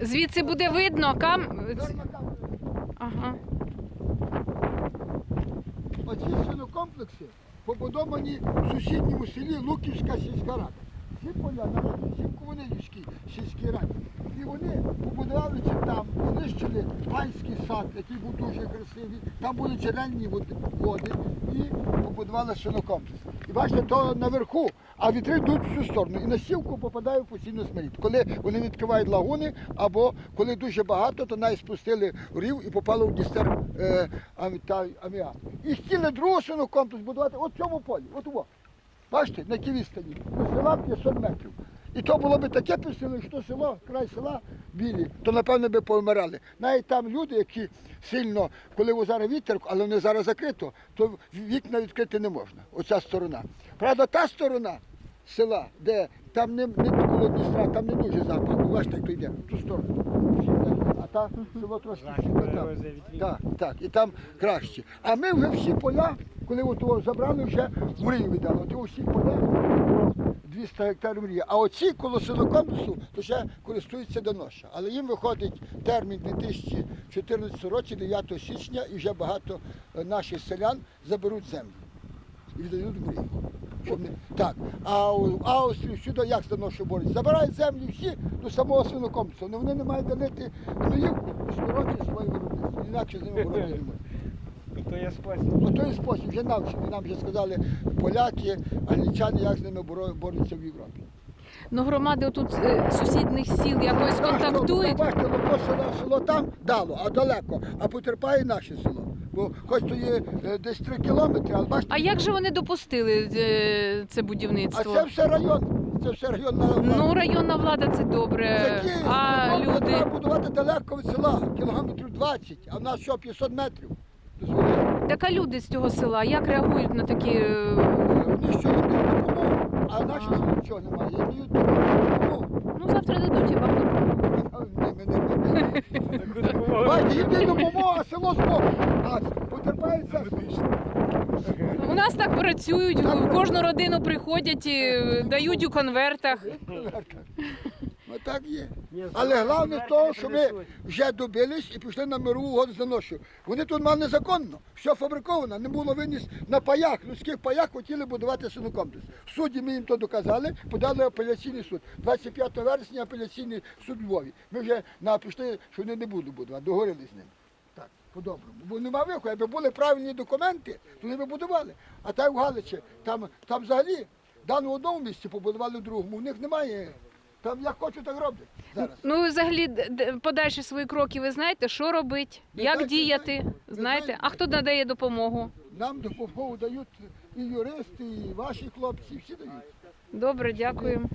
Звідси буде видно кам. Ага. Оці свинокомплекси побудовані в сусідньому селі Луківська сільська рада. Ці поля належать всім Комунинівській сільській раді. І вони побудували чи там, знищили панський сад, який був дуже красивий, там були джерельні води, і побудували свинокомплекс. І бачите, то наверху, а вітри йдуть в цю сторону. І на сівку попадає постійно смерід. Коли вони відкривають лагуни, або коли дуже багато, то навіть спустили в рів і попало в дістер е, ам- та- аміак. І хотіли другу сину комплекс будувати от в цьому полі, от во. Бачите, на якій відстані, до села 500 метрів. І то було б таке писали, що село, край села білі, то напевно би повмирали. Навіть там люди, які сильно, коли зараз вітер, але вони зараз закрито, то вікна відкрити не можна. Оця сторона. Правда, та сторона села, де там не, не коло Дністра, там не дуже запах. Бачите, як то йде, в ту сторону. А та село трошки. Так, так, і там краще. А ми вже всі поля, коли от забрали, вже мрію віддали. От його всі поля 200 гектарів мрії. А оці коло силокомплексу то ще користуються до ноща. Але їм виходить термін 2014 році, 9 січня, і вже багато е, наших селян заберуть землю і віддають мрію. Так. А у Австрії всюди як за ношу борють? Забирають землю всі до самого свинокомплексу. Але вони не мають гноївку і скорочують своє виробництво. Інакше з ними боротися не можуть. То є спосіб. Ну, той спосіб вже навчені. Нам вже сказали поляки, англічани, як з ними борються в Європі. Ну, громади тут е, сусідних сіл якось контактують. то, Бачите, лото село, село там дало, а далеко, а потерпає наше село. Бо хоч то є е, десь три кілометри, але бачите, А як же вони допустили е, це а це все район. Це все районна влада. Ну, районна влада це добре. Це Київ, А ну, люди. треба будувати далеко від села, кілометрів 20, а в нас що, 500 метрів. Так а люди з цього села як реагують на такі. е, їм дають допомогу, а наші нічого немає. Їм дають допомогу. Ну, завтра дадуть і вам допомогу. Не-. Бачите, їм дають допомогу, а село збоку. А потерпає. У нас так працюють, в кожну родину приходять і дають у конвертах. Ну так є. Але головне конверти то, що ми вже добились і пішли на мирову угоду за ношу. Вони тут мали незаконно, все фабриковано, не було виніс на паях, людських паях хотіли будувати синокомплекс. В суді ми їм то доказали, подали апеляційний суд. 25 вересня апеляційний суд Львові. Ми вже на пішли, що вони не будуть будувати, договорились з ними. Так, по-доброму. Бо нема виходу, якби були правильні документи, то вони б будували. А так в Галичі, там, там взагалі дано в одному місці, побудували в другому. У них немає. Там як хочу, так роблять зараз. Ну, взагалі, д- д- подальші свої кроки, ви знаєте, що робити, Ми як знаєте, діяти, ми знаємо. знаєте? А хто надає допомогу? Нам допомогу дають і юристи, і ваші хлопці, всі дають. Добре, дякую.